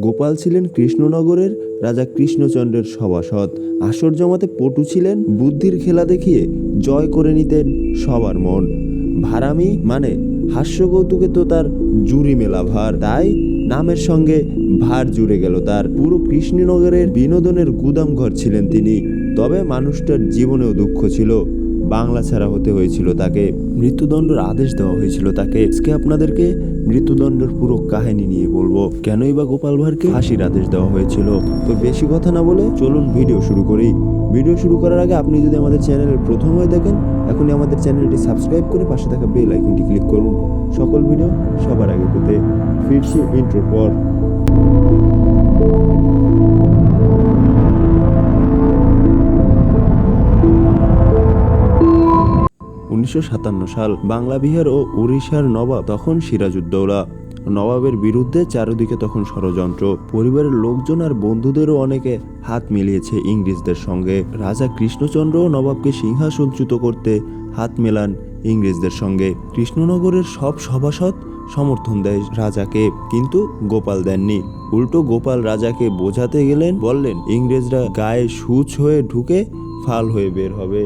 গোপাল ছিলেন কৃষ্ণনগরের, রাজা কৃষ্ণচন্দ্রের সভাসদ। আসর জমাতে পটু ছিলেন, বুদ্ধির খেলা দেখিয়ে জয় করে নিতেন সবার মন। ভারামি মানে হাস্য কৌতুকে তো তার জুরি মেলা ভার। তাই নামের সঙ্গে ভার জুড়ে গেল তার। পুরো কৃষ্ণনগরের বিনোদনের গুদাম ঘর ছিলেন তিনি। তবে মানুষটার জীবনেও দুঃখ ছিল। বাংলা ছাড়া হতে হয়েছিল, তাকে মৃত্যুদণ্ডের আদেশ দেওয়া হয়েছিল, তাকে আজকে আপনাদেরকে মৃত্যুদণ্ডের পুরো কাহিনী নিয়ে বলব। কেনই বা গোপাল ভাঁড়কে ফাঁসির আদেশ দেওয়া হয়েছিল? তো বেশি কথা না বলে চলুন ভিডিও শুরু করি। ভিডিও শুরু করার আগে আপনি যদি আমাদের চ্যানেলের প্রথম হয়ে দেখেন এখনই আমাদের চ্যানেলটি সাবস্ক্রাইব করে পাশে থাকা বেল আইকনটি ক্লিক করুন। সকল ভিডিও সবার আগে পেতে ফিরছি ইন্ট্রোর পর। উনিশশো সাতান্ন সাল বাংলা, বিহার ও উড়িষ্যার নবাব তখন সিরাজউদ্দৌলা। নবাবের বিরুদ্ধে চারিদিকে তখন ষড়যন্ত্র। পরিবারের লোকজন আর বন্ধুদেরও অনেকে হাত মিলিয়েছে ইংরেজদের সঙ্গে। রাজা কৃষ্ণচন্দ্র নবাবকে সিংহাসনচ্যুত করতে হাত মেলান ইংরেজদের সঙ্গে। কৃষ্ণনগরের সব সভাসদ সমর্থন দেয় রাজাকে, কিন্তু গোপাল দেননি। উল্টো গোপাল রাজাকে বোঝাতে গেলেন, বললেন, ইংরেজরা গায়ে সুচ হয়ে ঢুকে ফাল হয়ে বের হবে।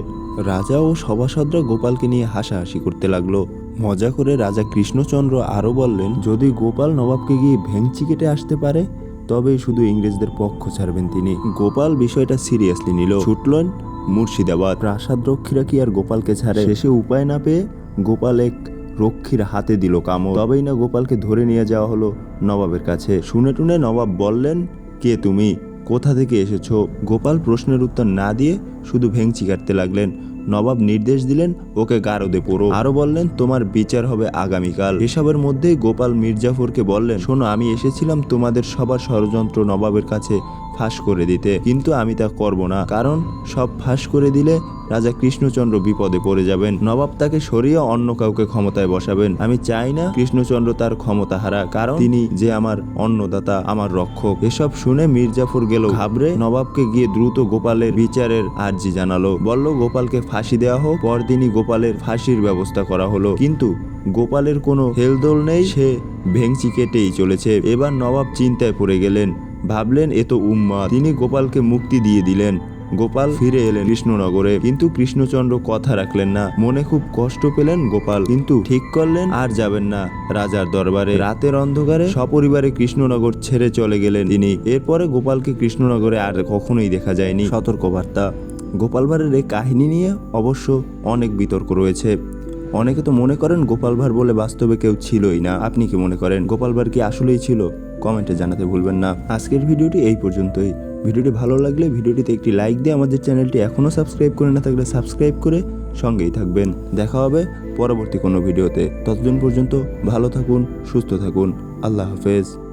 রাজা ও সভাসদরা গোপালকে নিয়ে হাসাহাসি করতে লাগল। মজা করে রাজা কৃষ্ণচন্দ্র আরও বললেন, যদি গোপাল নবাবকে গিয়ে ভেংচি কেটে আসতে পারে, তবেই শুধু ইংরেজদের পক্ষ ছাড়বেন তিনি। গোপাল বিষয়টা সিরিয়াসলি নিল। ছুটলেন মুর্শিদাবাদ। প্রাসাদ রক্ষীরা কি আর গোপালকে ছাড়ে? শেষে উপায় না পেয়ে গোপাল এক রক্ষীর হাতে দিল কামড়। তবেই না গোপালকে ধরে নিয়ে যাওয়া হলো নবাবের কাছে। শুনে টুনে নবাব বললেন, কে তুমি? কোথা থেকে এসেছ? গোপাল প্রশ্নের উত্তর না দিয়ে শুধু ভেংচি কাটতে লাগলেন। নবাব নির্দেশ দিলেন, ওকে গারদে পড়ো। আরও বললেন, তোমার বিচার হবে আগামীকাল। এসবের মধ্যেই গোপাল মির্জাফরকে বললেন, শোনো, আমি এসেছিলাম তোমাদের সবার ষড়যন্ত্র নবাবের কাছে ফাঁস করে দিতে। কিন্তু আমি তা করব না, কারণ সব ফাঁস করে দিলে রাজা কৃষ্ণচন্দ্র বিপদে পড়ে যাবেন। নবাব তাকে সরিয়ে অন্য কাউকে ক্ষমতায় বসাবেন। আমি চাই না কৃষ্ণচন্দ্র তার ক্ষমতা হারা, কারণ তিনি যে আমার অন্নদাতা, আমার রক্ষক। এসব শুনে মির্জাফর গেল ঘাবড়ে। নবাবকে গিয়ে দ্রুত গোপালের বিচারের আর্জি জানালো। বলল, গোপালকে ফাঁসি দেওয়া হোক। পরদিনই গোপালের ফাঁসির ব্যবস্থা করা হলো। কিন্তু গোপালের কোনো হেলদোল নেই, সে ভেংচি কেটেই চলেছে। এবার নবাব চিন্তায় পড়ে গেলেন। ভাবলেন, এ তো উম্মা তিনি গোপালকে মুক্তি দিয়ে দিলেন। গোপাল ফিরে এলেন কৃষ্ণনগরে। কিন্তু কৃষ্ণচন্দ্র কথা রাখলেন না। মনে খুব কষ্ট পেলেন গোপাল। কিন্তু ঠিক করলেন, আর যাবেন না রাজার দরবারে। রাতের অন্ধকারে সপরিবারে কৃষ্ণনগর ছেড়ে চলে গেলেন তিনি। এরপরে গোপালকে কৃষ্ণনগরে আর কখনোই দেখা যায়নি। সতর্কবার্তা। গোপাল ভাঁড়ের এই কাহিনী নিয়ে অবশ্য অনেক বিতর্ক রয়েছে। অনেকে তো মনে করেন গোপাল ভাঁড় বলে বাস্তবে কেউ ছিলই না। আপনি কি মনে করেন গোপাল ভাঁড় কি আসলেই ছিল? কমেন্টে জানাতে ভুলবেন না। আজকের ভিডিওটি এই পর্যন্তই। ভিডিওটি ভালো লাগলে ভিডিওটিতে একটি লাইক দিয়ে আমাদের চ্যানেলটি এখনও সাবস্ক্রাইব করে না থাকলে সাবস্ক্রাইব করে সঙ্গেই থাকবেন। দেখা হবে পরবর্তী কোনো ভিডিওতে। ততদিন পর্যন্ত ভালো থাকুন, সুস্থ থাকুন। আল্লাহ হাফেজ।